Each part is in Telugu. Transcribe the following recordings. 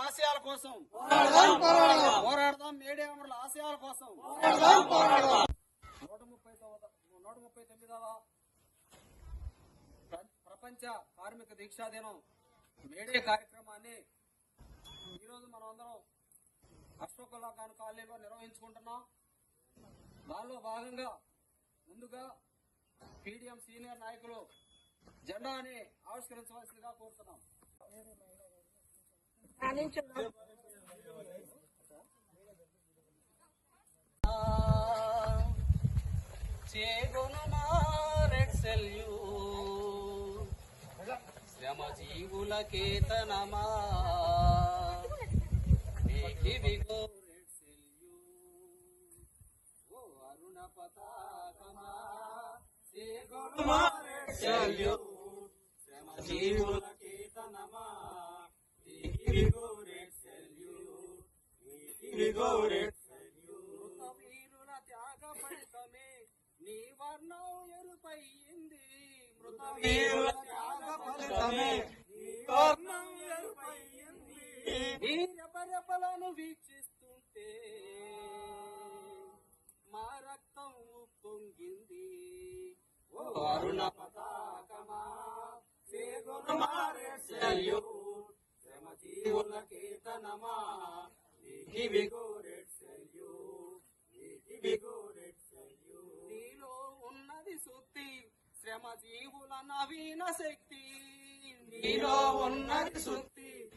ఆశయాల కోసం. పోరాడదాం మేడే అమరుల ఆశయాల కోసం. నూట ముప్పై నూట ముప్పై తొమ్మిదవ ప్ర- ప్రపంచ కార్మిక దీక్షా దినం మేడే కార్యక్రమాన్ని ఈరోజు మనం అందరం అశోకుల్లా ఖాన్ కాలనీలో నిర్వహించుకుంటున్నాం. దానిలో భాగంగా ముందుగా పీడిఎం సీనియర్ నాయకులు జెండాని ఆవిష్కరించవలసిందిగా కోరుతున్నాం. చేగొనుమా రెడ్ సెల్యూట్ శ్రమ జీవుల కేతనమా నీకివిగో రెడ్ సెల్యూట్ ఓ అరుణ పతాకమా చేగొనుమా రెడ్ సెల్యూట్ శ్రమ జీవుల నీకివిగో రెడ్ సెల్యూట్ నీకివిగో రెడ్ మృత వీరుల త్యాగ ఫలితమే నీ వర్ణం ఎరుపయ్యింది. మృత వీరుల త్యాగ ఫలితమే నీ వర్ణం ఎరుపయ్యింది. నీ రెపరెపలను వీక్షిస్తుంటే మా రక్తం ఉప్పొంగింది ఓ అరుణ పతాకమా సేగొనుమా రెడ్ సెల్యూట్ శ్రమ జీవుల కేతనమా నీలో ఉన్నది సుత్తి శ్రమ జీవుల నవీన శక్తి. నీలో ఉన్నది సుత్తి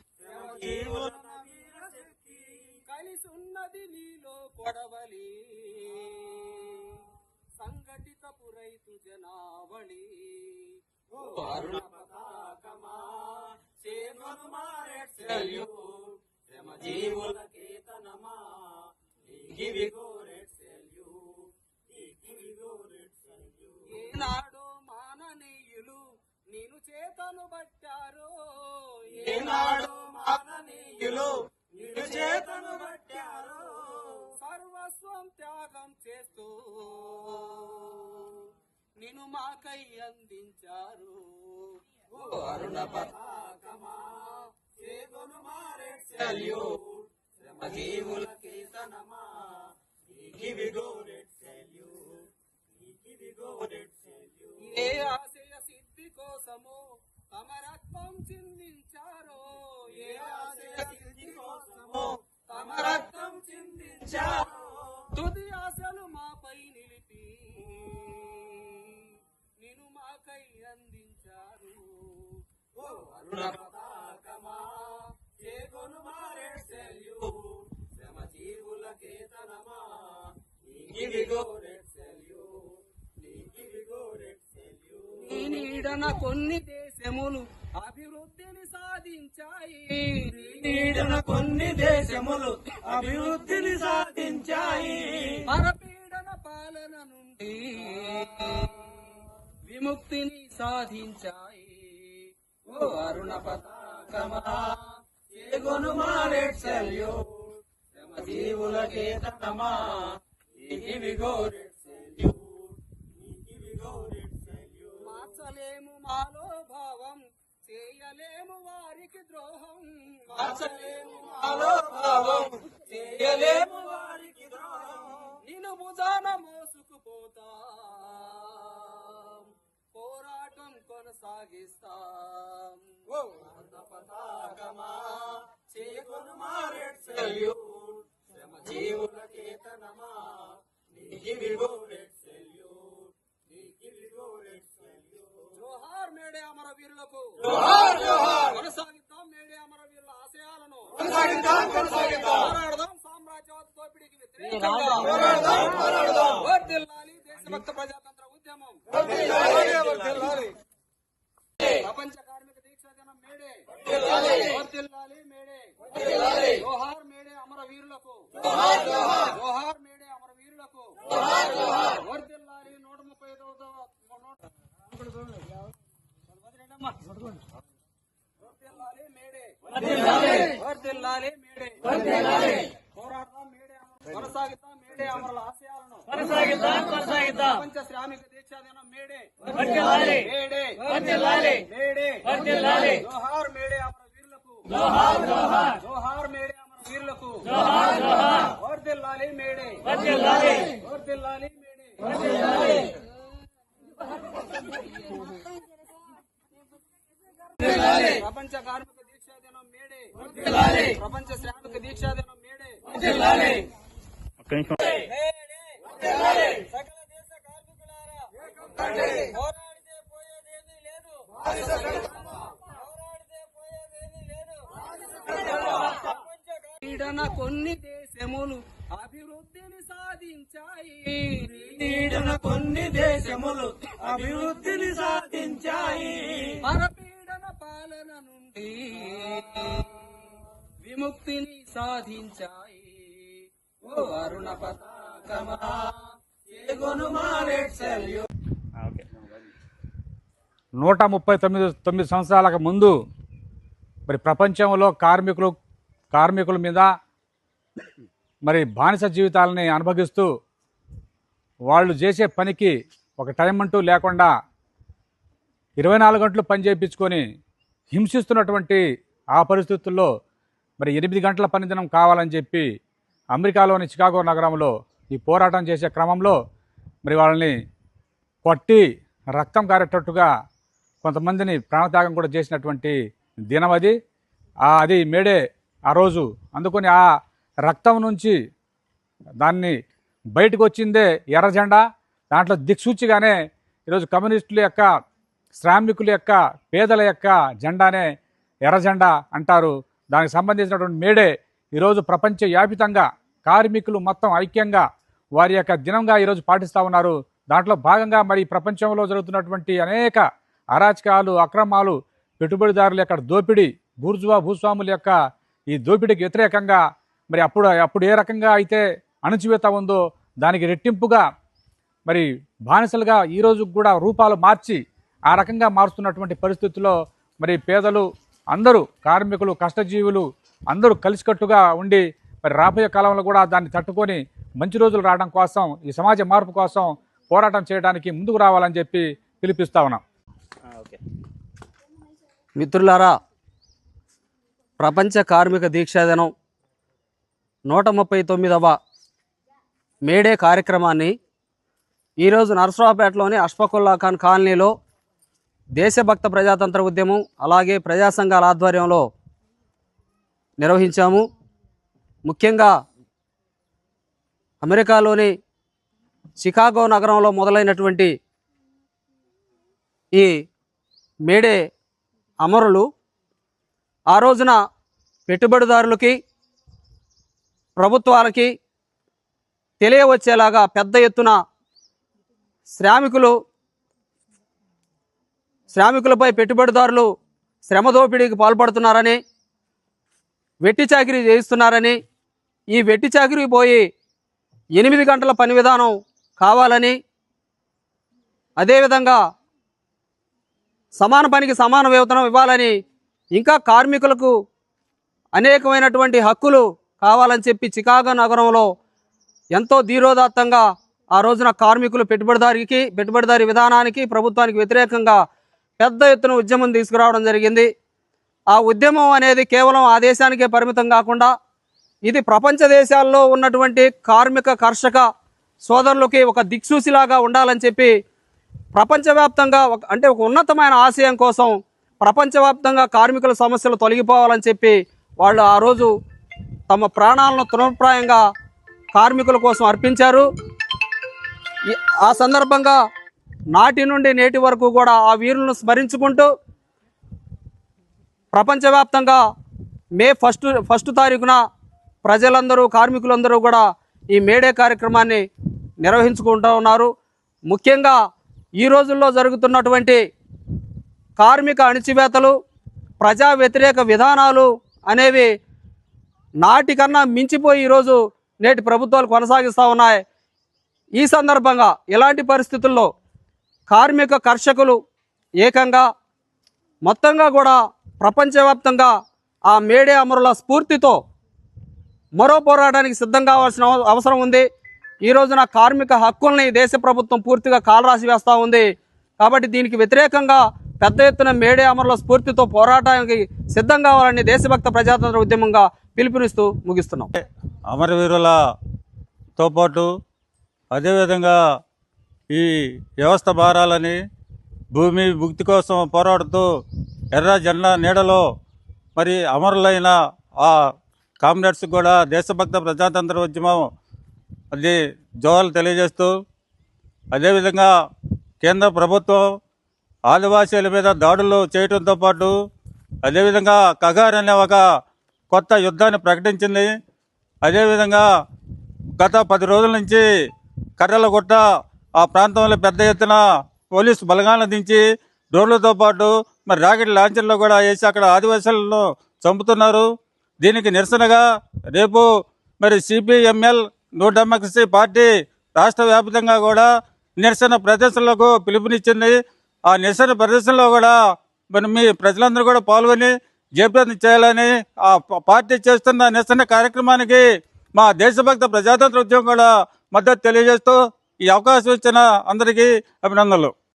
జీవుల నవీన శక్తి. కలిసి ఉన్నది నీలో కొడవలి. సంఘటిత పురైతు జనావళి. ఓ అరుణ పతాకమా. చేమను మారెట్ సెల్యూట్ శ్రమ జీవుల కేతనమా నీకివిగో రెడ్ సెల్యూట్ నీకివిగో రెడ్ సెల్యూట్ ఏనాడో మాననీయులు నేను చేతను బట్టారో ఏనాడో మాననీయులు నిన్ను చేతను బట్టారో సర్వస్వం త్యాగం చేస్తూ నిన్ను మాకై అందించారు. అరుణ పతాకమా చేగొను ఏ ఆశయ సిద్ధి కోసము తమ చిందించారో? ఏ ఆశయ సిద్ధి కోసము తమ చిందించారో? తుది ఆశలు మాపై నిలిపి నిన్ను మాకై అందించారు. ఓ అరుణ నీడన కొన్ని దేశములు అభివృద్ధిని సాధించాయి. నీడన కొన్ని దేశములు అభివృద్ధిని సాధించాయి. పరపీడన పాలన నుండి విముక్తిని సాధించాయి. ఓ అరుణ పతాకమా చేగొను మారెడ్ సెల్యూట్ శ్రమ జీవుల రెడ్ మార్చలేము మాలో భావం చేయలేము వారికి ద్రోహం. మార్చలేము మాలో భావం చేయలేము వారికి ద్రోహం. నిన్ను భుజాన మోసుకుపోతా. పోరాటం కొనసాగిస్తాం. పతాకమా? చేకొను మారెడ్ సెల్యూట్. శ్రమ జీవుల కేతనమా నీకివిగో రెడ్ సెల్యూట్ నీకివిగో రెడ్ సెల్యూట్ జోహార్ మేడే అమర వీరులకు జోహార్ జోహార్ కొనసాగిద్దాం మేడే అమర వీరుల ఆశయాలను। కొనసాగిద్దాం కొనసాగిద్దాం। పోరాడదాం సామ్రాజ్యవాద దోపిడీకి వ్యతిరేకంగా। పోరాడదాం పోరాడదాం వర్ధిల్లాలి దేశభక్త ప్రజాతంత్ర ఉద్యమం। ప్రపంచ కార్మిక దీక్షా దినం మేడే। వర్ధిల్లాలి। మేడే। జోహార్ మేడే అమర వీరులకు। జోహార్ మేడే అమర వీరులకు వర్ధిల్లాలి నూట ముప్పై ఐదవ వర్ధిల్లాలి మేడే వర్ధిల్లాలి మేడే పోరాడదాం మేడే అమర- కొనసాగిద్దాం మేడే అమరుల ఆశయాలను కొనసాగిద్దాం కొనసాగిద్దాం ప్రపంచ శ్రామిక దీక్షా దినం May Day. May Day. May Day. జోహార్ మేడే అమర వీరులకు జోహార్ జోహార్ జోహార్ వీరులకు వర్దిల్లాలి మేడే. వర్దిల్లాలి. వర్దిల్లాలి మేడే. వర్దిల్లాలి. ప్రపంచ కార్మిక దీక్షా దినం మేడే. వర్దిల్లాలి. ప్రపంచ శ్రామిక దీక్షా దినం మేడే. పోరాడితే పోయేదేమీ లేదు. పోరాడితే పోయేదేమీ లేదు. పీడన కొన్ని దేశములు అభివృద్ధిని సాధించాయి. పీడన కొన్ని దేశములు అభివృద్ధిని సాధించాయి. పరపీడన పాలన నుండి విముక్తిని సాధించాయి. ఓ అరుణ పతాకమా నూట ముప్పై తొమ్మిది తొమ్మిది సంవత్సరాలకు ముందు మరి ప్రపంచంలో కార్మికులు కార్మికుల మీద మరి బానిస జీవితాలని అనుభవిస్తూ వాళ్ళు చేసే పనికి ఒక టైం అంటూ లేకుండా ఇరవై నాలుగు గంటలు పని చేయించుకొని హింసిస్తున్నటువంటి ఆ పరిస్థితుల్లో మరి ఎనిమిది గంటల పనిదినం కావాలని చెప్పి అమెరికాలోని చికాగో నగరంలో ఈ పోరాటం చేసే క్రమంలో మరి వాళ్ళని కొట్టి రక్తం కారేటట్టుగా కొంతమందిని ప్రాణత్యాగం కూడా చేసినటువంటి దినం అది. ఆ అది మేడే ఆ రోజు అందుకని ఆ రక్తం నుంచి దాన్ని బయటకు వచ్చిందే ఎర్ర జెండా. దాంట్లో దిక్సూచిగానే ఈరోజు కమ్యూనిస్టుల యొక్క శ్రామికుల యొక్క పేదల యొక్క జెండానే ఎర్రజెండా అంటారు. దానికి సంబంధించినటువంటి మేడే ఈరోజు ప్రపంచ వ్యాపితంగా కార్మికులు మొత్తం ఐక్యంగా వారి యొక్క దినంగా ఈరోజు పాటిస్తూ ఉన్నారు. దాంట్లో భాగంగా మరి ప్రపంచంలో జరుగుతున్నటువంటి అనేక అరాచకాలు అక్రమాలు పెట్టుబడిదారుల యొక్క దోపిడీ బూర్జువా భూస్వాముల యొక్క ఈ దోపిడీకి వ్యతిరేకంగా మరి అప్పుడు అప్పుడు ఏ రకంగా అయితే అణచివేత ఉందో దానికి రెట్టింపుగా మరి బానిసలుగా ఈ కూడా రూపాలు మార్చి ఆ రకంగా మారుస్తున్నటువంటి పరిస్థితుల్లో మరి పేదలు అందరూ కార్మికులు కష్టజీవులు అందరూ కలిసికట్టుగా ఉండి మరి రాబోయే కాలంలో కూడా దాన్ని తట్టుకొని మంచి రోజులు రావడం కోసం ఈ సమాజ మార్పు కోసం పోరాటం చేయడానికి ముందుకు రావాలని చెప్పి పిలిపిస్తా ఉన్నాం. మిత్రులారా ప్రపంచ కార్మిక దీక్షాదినం నూట ముప్పై తొమ్మిదవ మేడే కార్యక్రమాన్ని ఈరోజు నరసరావుపేటలోని అష్ఫకుల్లా ఖాన్ కాలనీలో దేశభక్త ప్రజాతంత్ర ఉద్యమం అలాగే ప్రజా సంఘాల ఆధ్వర్యంలో నిర్వహించాము. ముఖ్యంగా అమెరికాలోని చికాగో నగరంలో మొదలైనటువంటి ఈ మేడే అమరులు ఆ రోజున పెట్టుబడిదారులకి ప్రభుత్వాలకి తెలియవచ్చేలాగా పెద్ద ఎత్తున శ్రామికులు శ్రామికులపై పెట్టుబడిదారులు శ్రమ దోపిడీకి పాల్పడుతున్నారని వెట్టి చాకిరీ చేయిస్తున్నారని ఈ వెట్టి చాకిరీ పోయి ఎనిమిది గంటల పని విధానం కావాలని అదేవిధంగా సమాన పనికి సమాన వేతనం ఇవ్వాలని ఇంకా కార్మికులకు అనేకమైనటువంటి హక్కులు కావాలని చెప్పి చికాగో నగరంలో ఎంతో ధీరోదాత్తంగా ఆ రోజున కార్మికులు పెట్టుబడిదారికి పెట్టుబడిదారి విధానానికి ప్రభుత్వానికి వ్యతిరేకంగా పెద్ద ఎత్తున ఉద్యమం తీసుకురావడం జరిగింది. ఆ ఉద్యమం అనేది కేవలం ఆ దేశానికే పరిమితం కాకుండా ఇది ప్రపంచ దేశాల్లో ఉన్నటువంటి కార్మిక కర్షక సోదరులకి ఒక దిక్సూసిలాగా ఉండాలని చెప్పి ప్రపంచవ్యాప్తంగా ఒక అంటే ఒక ఉన్నతమైన ఆశయం కోసం ప్రపంచవ్యాప్తంగా కార్మికుల సమస్యలు తొలగిపోవాలని చెప్పి వాళ్ళు ఆ రోజు తమ ప్రాణాలను తృణప్రాయంగా కార్మికుల కోసం అర్పించారు. ఆ సందర్భంగా నాటి నుండి నేటి వరకు కూడా ఆ వీరులను స్మరించుకుంటూ ప్రపంచవ్యాప్తంగా మే ఫస్ట్ ఫస్ట్ తారీఖున ప్రజలందరూ కార్మికులందరూ కూడా ఈ మేడే కార్యక్రమాన్ని నిర్వహించుకుంటూ ఉన్నారు. ముఖ్యంగా ఈ రోజుల్లో జరుగుతున్నటువంటి కార్మిక అణిచివేతలు ప్రజా వ్యతిరేక విధానాలు అనేవి నాటికన్నా మించిపోయి ఈరోజు నేటి ప్రభుత్వాలు కొనసాగిస్తూ ఉన్నాయి. ఈ సందర్భంగా ఇలాంటి పరిస్థితుల్లో కార్మిక కర్షకులు ఏకంగా మొత్తంగా కూడా ప్రపంచవ్యాప్తంగా ఆ మేడే అమరుల స్ఫూర్తితో మరో పోరాటానికి సిద్ధం కావాల్సిన అవసరం ఉంది. ఈ రోజున కార్మిక హక్కుల్ని దేశ ప్రభుత్వం పూర్తిగా కాలరాసి వేస్తూ ఉంది. కాబట్టి దీనికి వ్యతిరేకంగా పెద్ద ఎత్తున మేడే అమరుల స్ఫూర్తితో పోరాటానికి సిద్ధం కావాలని దేశభక్త ప్రజాతంత్ర ఉద్యమంగా పిలుపునిస్తూ ముగిస్తున్నాం. అమరవీరులతో పాటు అదేవిధంగా ఈ వ్యవస్థ భారాలని భూమి ముక్తి కోసం పోరాడుతూ ఎర్ర జెండా నీడలో మరి అమరులైన ఆ కామ్రేడ్స్ కూడా దేశభక్త ప్రజాతంత్ర ఉద్యమం అది జోహాలు తెలియజేస్తూ అదేవిధంగా కేంద్ర ప్రభుత్వం ఆదివాసీల మీద దాడులు చేయడంతో పాటు అదేవిధంగా కగార్ అనే ఒక కొత్త యుద్ధాన్ని ప్రకటించింది. అదేవిధంగా గత పది రోజుల నుంచి కర్రలగుట్ట ఆ ప్రాంతంలో పెద్ద ఎత్తున పోలీసు బలగాలను దించి డ్రోన్లతో పాటు మరి రాకెట్ లాంచర్లు కూడా వేసి అక్కడ ఆదివాసులను చంపుతున్నారు. దీనికి నిరసనగా రేపు మరి సిపిఎంఎల్ న్యూ డెమోక్రసీ పార్టీ రాష్ట్ర వ్యాప్తంగా కూడా నిరసన ప్రదర్శనలకు పిలుపునిచ్చింది. ఆ నిరసన ప్రదర్శనలో కూడా మరి మీ ప్రజలందరూ కూడా పాల్గొని జయప్రదం చేయాలని ఆ పార్టీ చేస్తున్న నిరసన కార్యక్రమానికి మా దేశభక్త ప్రజాతంత్ర ఉద్యమం కూడా మద్దతు తెలియజేస్తూ ఈ అవకాశం ఇచ్చిన అందరికీ అభినందనలు.